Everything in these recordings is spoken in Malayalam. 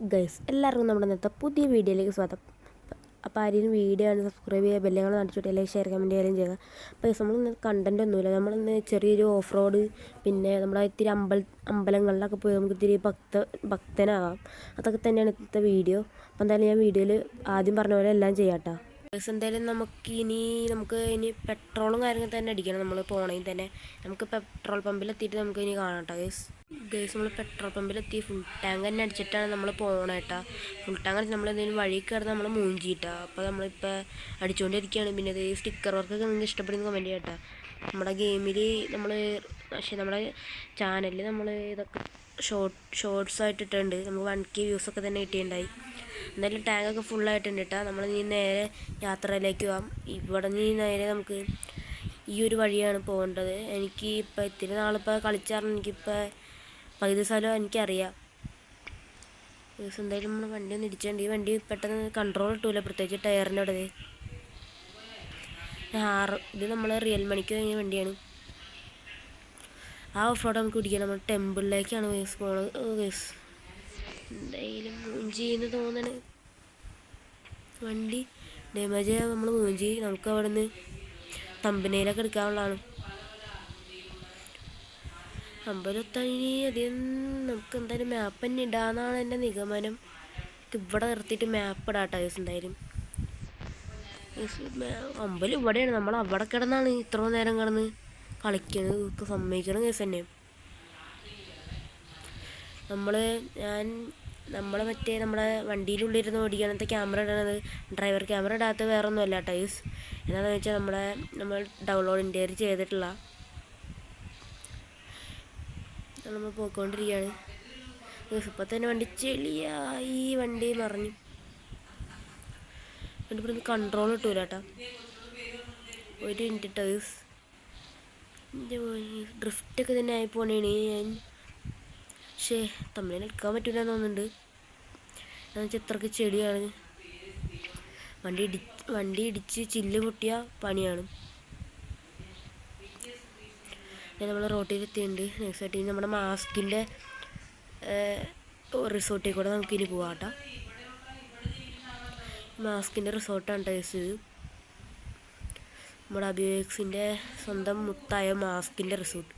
ഗൈസ് എല്ലാവർക്കും നമ്മുടെ ഇന്നത്തെ പുതിയ വീഡിയോയിലേക്ക് സ്വാഗതം. അപ്പോൾ ആരെയും വീഡിയോ ആണ് സബ്സ്ക്രൈബ് ചെയ്യുക ബെല്ലുകൾ നടിച്ചിട്ട് ലൈക്ക് ഷെയർ കമന്റ് ചെയ്യാനും ചെയ്യുക. അപ്പോൾ ഗൈസ് നമ്മൾ കണ്ടന്റ് ഒന്നുമില്ല. നമ്മളിന്ന് ചെറിയൊരു ഓഫ് റോഡ് പിന്നെ നമ്മുടെ ഇത്തിരി അമ്പല അമ്പലങ്ങളിലൊക്കെ പോയി നമുക്ക് ഇത്തിരി ഭക്ത ഭക്തനാകാം. അതൊക്കെ തന്നെയാണ് ഇന്നത്തെ വീഡിയോ. അപ്പോൾ എന്തായാലും ഞാൻ വീഡിയോയിൽ ആദ്യം പറഞ്ഞ പോലെ എല്ലാം ചെയ്യാട്ടോ ഗൈസ് എന്തായാലും നമുക്ക് ഇനി നമുക്ക് ഇനി പെട്രോളും കാര്യങ്ങളും തന്നെ അടിക്കണം. നമ്മൾ പോണെങ്കിൽ തന്നെ. നമുക്ക് പെട്രോൾ പമ്പിൽ എത്തിയിട്ട് നമുക്ക് ഇനി കാണാം കേട്ടോ ഗൈസ് ഗൈസ് നമ്മൾ പെട്രോൾ പമ്പിലെത്തി ഫുൾ ടാങ്ക് തന്നെ അടിച്ചിട്ടാണ് നമ്മൾ പോകണേട്ടാ ഫുൾ ടാങ്ക് അടിച്ച് നമ്മൾ എന്തെങ്കിലും വഴി കയറുന്ന നമ്മൾ മൂഞ്ചിട്ടാ അപ്പോൾ നമ്മളിപ്പോൾ അടിച്ചുകൊണ്ടിരിക്കുകയാണ് പിന്നെ ഇത് സ്റ്റിക്കർ വർക്കൊക്കെ നിങ്ങൾക്ക് ഇഷ്ടപ്പെടുന്ന കമന്റ് ചെയ്യട്ടാ നമ്മുടെ ഗെയിമിൽ നമ്മൾ പക്ഷേ നമ്മുടെ ചാനലിൽ നമ്മൾ ഇതൊക്കെ ഷോർട്ട് ഷോർട്സ് ആയിട്ടിട്ടുണ്ട് നമുക്ക് വൺ കെ വ്യൂസൊക്കെ തന്നെ കിട്ടിയിട്ടുണ്ടായി. എന്തായാലും ടാങ്കൊക്കെ ഫുള്ളായിട്ടുണ്ട് കേട്ടോ നമ്മൾ ഇനി നേരെ യാത്രയിലേക്ക് പോകാം ഇവിടെ നിന്ന് നേരെ നമുക്ക് ഈ ഒരു വഴിയാണ് പോകേണ്ടത്. എനിക്ക് ഇപ്പോൾ ഇത്തിരി നാളിപ്പോൾ കളിച്ചാറിന് എനിക്കിപ്പോൾ പകുതി സ്ഥലം എനിക്കറിയാം. ദിവസം എന്തായാലും നമ്മൾ വണ്ടി ഒന്ന് ഇടിച്ചിട്ടുണ്ട് ഈ വണ്ടി പെട്ടെന്ന് കൺട്രോൾ കിട്ടൂല പ്രത്യേകിച്ച് അവിടെ. ആറ് ഇത് നമ്മൾ റിയൽ മണിക്ക് വണ്ടിയാണ്. ആ ഓഫ് റോഡ് നമുക്ക് പിടിക്കാം നമ്മൾ ടെമ്പിളിലേക്കാണ് വേസ് പോണത്. വേസ് എന്തായാലും മൂഞ്ചി എന്ന് തോന്നണ്. വണ്ടി ഡാമേജ് നമ്മൾ മൂഞ്ചി നമുക്ക് അവിടെ നിന്ന് തമ്പനയിലൊക്കെ എടുക്കാനുള്ളതാണ്. അമ്പലത്താൻ ഇനി അധികം നമുക്ക് എന്തായാലും മാപ്പ് തന്നെ ഇടാന്നാണ് എന്റെ നിഗമനം. ഇവിടെ നിർത്തിയിട്ട് മാപ്പ് ഇടാട്ടോ ദിവസം എന്തായാലും. അമ്പലം ഇവിടെയാണ്. നമ്മൾ അവിടെ കിടന്നാണ് ഇത്ര നേരം കിടന്ന് കളിക്കുന്നത് സമ്മതിക്കണം കേസ് തന്നെ നമ്മൾ ഞാൻ നമ്മൾ മറ്റേ നമ്മുടെ വണ്ടിയിലുള്ളിരുന്ന് ഓടിക്കാനത്തെ ക്യാമറ ഇടണത്. ഡ്രൈവർ ക്യാമറ ഇടാത്ത വേറെ ഒന്നുമല്ല ടൈസ് എന്താണെന്ന് വെച്ചാൽ നമ്മളെ നമ്മൾ ഡൗൺലോഡ് ഇന്ത്യയിൽ ചെയ്തിട്ടുള്ള നമ്മൾ പോയിക്കൊണ്ടിരിക്കുകയാണ്. ഇപ്പം തന്നെ വണ്ടി ചെളിയായി വണ്ടി മറിഞ്ഞു. വണ്ടി ഇവിടുന്ന് കൺട്രോൾ കിട്ടൂല കേട്ടോ ഒരു മിനിറ്റ് ടൈസ് ഡ്രിഫ്റ്റൊക്കെ തന്നെ ആയി പോണേണ്. ഞാൻ പക്ഷേ തമ്മിൽ എടുക്കാൻ പറ്റൂല തോന്നുന്നുണ്ട്. എന്നുവെച്ചാൽ ഇത്രക്ക് ചെടിയാണ് വണ്ടി ഇടി വണ്ടി ഇടിച്ച് ചില്ല് പൊട്ടിയ പണിയാണ്. നമ്മൾ റോട്ടിൽ എത്തിയിട്ടുണ്ട്. നെക്സ്റ്റ് ആയിട്ട് നമ്മുടെ മാസ്കിന്റെ റിസോർട്ടിൽ കൂടെ നമുക്ക് ഇനി പോവാം കേട്ടോ. മാസ്കിന്റെ റിസോർട്ടാണ് ടേസ് നമ്മുടെ അബിയോക്സിന്റെ സ്വന്തം മുത്തായ മാസ്കിന്റെ റിസോർട്ട്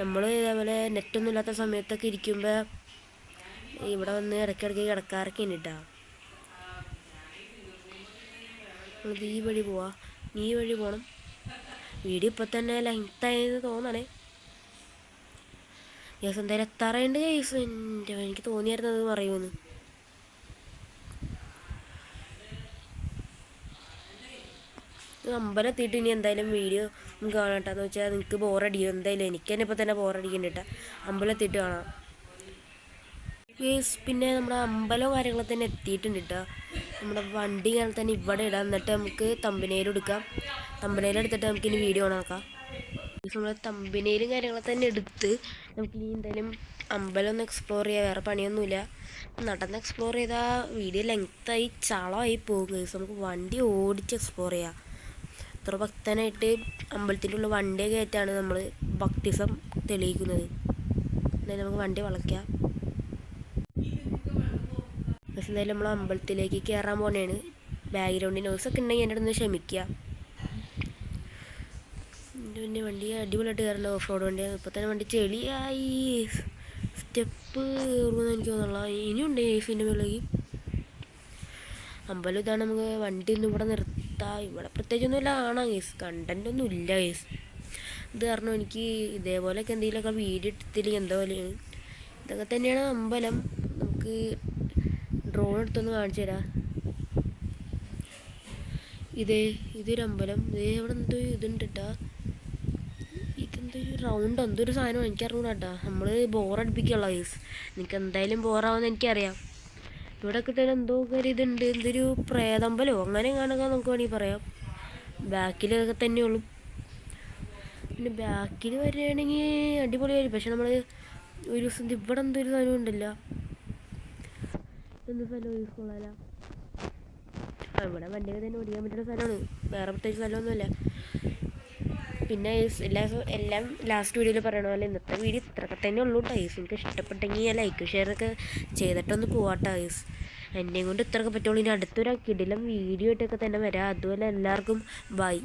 നമ്മൾ ഇതേപോലെ നെറ്റൊന്നും ഇല്ലാത്ത സമയത്തൊക്കെ ഇരിക്കുമ്പോൾ ഇവിടെ വന്ന് ഇടയ്ക്കിടയ്ക്ക് കിടക്കാറൊക്കെ ഉണ്ട് നമ്മളിത് ഈ വഴി പോവാ. ഈ വഴി പോകണം വീഡിയോ ഇപ്പോൾ തന്നെ ലെങ്ത് ആയെന്ന് തോന്നണേ. യെസ് എന്തായാലും എത്താറുണ്ട് കേസ് എന്റെ എനിക്ക് തോന്നിയായിരുന്നു അത് പറയുമെന്ന്. അമ്പലം ഇനി എന്തായാലും വീഡിയോ നമുക്ക് കാണാട്ടെന്ന് വെച്ചാൽ നിങ്ങൾക്ക് ബോറടിക്കും എന്തായാലും എനിക്ക് തന്നെ ഇപ്പോൾ തന്നെ ബോറടിക്കണ്ടിട്ട അമ്പലം എത്തിയിട്ട് കാണാം. യേസ് പിന്നെ നമ്മുടെ അമ്പലവും കാര്യങ്ങളൊക്കെ തന്നെ എത്തിയിട്ടുണ്ട് കേട്ടോ. നമ്മുടെ വണ്ടി ഇങ്ങനെ തന്നെ ഇവിടെ ഇടാം. എന്നിട്ട് നമുക്ക് തമ്പനയിൽ എടുക്കാം. തമ്പനയിൽ എടുത്തിട്ട് നമുക്ക് ഇനി വീഡിയോ ഓണാക്കാം നമ്മുടെ തമ്പനയിലും കാര്യങ്ങളൊക്കെ തന്നെ എടുത്ത് നമുക്ക് ഇനി എന്തായാലും അമ്പലം ഒന്ന് എക്സ്പ്ലോർ ചെയ്യാം. വേറെ പണിയൊന്നുമില്ല. നടന്ന് എക്സ്പ്ലോർ ചെയ്താൽ വീഡിയോ ലെങ്ത്തായി ചളമായി പോകും കേസ് നമുക്ക് വണ്ടി ഓടിച്ച് എക്സ്പ്ലോർ ചെയ്യാം. ഇത്ര ഭക്തനായിട്ട് അമ്പലത്തിലുള്ള വണ്ടി കയറ്റാണ് നമ്മൾ ഭക്തിസം തെളിയിക്കുന്നത്. എന്തായാലും നമുക്ക് വണ്ടി വളയ്ക്കാം. പക്ഷെ എന്തായാലും നമ്മൾ അമ്പലത്തിലേക്ക് കയറാൻ പോകണേണ് ബാക്ക്ഗ്രൗണ്ടിന്റെ ഒക്കെ ഉണ്ടെങ്കിൽ എന്റെ അടുത്ത് ക്ഷമിക്കുക പിന്നെ വണ്ടി അടിപൊളിയായിട്ട് കയറേണ്ട ഓഫ് റോഡ് വണ്ടിയാണ് ഇപ്പോൾ തന്നെ വണ്ടി ചെളിയായി. സ്റ്റെപ്പ് കയറുമെന്ന് എനിക്ക് തോന്നുന്നില്ല ഇനിയുണ്ട് എ സിന്റെ മുകളിലേക്ക് അമ്പലം ഇതാണ് നമുക്ക് വണ്ടി ഒന്നും ഇവിടെ നിർത്താം. ഇവിടെ പ്രത്യേകിച്ചൊന്നുമില്ല ആണോ കേസ് കണ്ടന്റ് ഒന്നും ഇല്ല കേസ് ഇത് കാരണം എനിക്ക് ഇതേപോലെയൊക്കെ എന്തെങ്കിലുമൊക്കെ വീഡിയോ എടുത്തില്ലെങ്കിൽ എന്തോ പോലെയാണ്. ഇതൊക്കെ തന്നെയാണ് അമ്പലം. നമുക്ക് ഡ്രോൺ എടുത്തൊന്ന് കാണിച്ചു തരാം. ഇതേ ഇതൊരു അമ്പലം. ഇതേ ഇവിടെ എന്തോ ഇതുണ്ട് കേട്ടാ ഇതെന്തോ റൗണ്ട് എന്തൊരു ഒരു സാധനമാണ് എനിക്കറിഞ്ഞൂടാ കേട്ടാ നമ്മൾ ബോറടിപ്പിക്കുള്ള കേസ് എനിക്ക് എന്തായാലും ബോറാവുമെന്ന് എനിക്കറിയാം. ഇവിടെ കിട്ടാൻ എന്തോ കാര്യം ഇതുണ്ട്. എന്തൊരു പ്രേതമ്പലോ? അങ്ങനെ കാണുക നമുക്ക് വേണമെങ്കിൽ പറയാം. ബാക്കിലൊക്കെ തന്നെയുള്ളൂ പിന്നെ ബാക്കിൽ വരികയാണെങ്കിൽ അടിപൊളിയായിരിക്കും. പക്ഷെ നമ്മൾ ഒരു ദിവസം ഇവിടെ എന്തോ ഒരു സാധനം ഉണ്ടല്ല. എന്ത് സ്ഥലം യൂസ് കൊള്ളാല ഇവിടെ വണ്ടിയൊക്കെ തന്നെ ഓടിക്കാൻ പറ്റുന്ന സ്ഥലമാണ്. വേറെ പ്രത്യേകിച്ച് സ്ഥലമൊന്നുമില്ല. പിന്നെ എല്ലാ എല്ലാം ലാസ്റ്റ് വീഡിയോയിൽ പറയണ പോലെ ഇന്നത്തെ വീഡിയോ ഇത്രയൊക്കെ തന്നെ ഉള്ളൂ ടൈസ് എനിക്ക് ഇഷ്ടപ്പെട്ടെങ്കിൽ ഞാൻ ലൈക്ക് ഷെയർ ഒക്കെ ചെയ്തിട്ടൊന്ന് പോവാട്ടോ ടൈസ് എന്നെ കൊണ്ട് ഇത്രയൊക്കെ പറ്റുള്ളൂ. ഇനി അടുത്തൊരു കിടിലം വീഡിയോ ഇട്ടൊക്കെ തന്നെ വരാം. അതുപോലെ എല്ലാവർക്കും ബൈ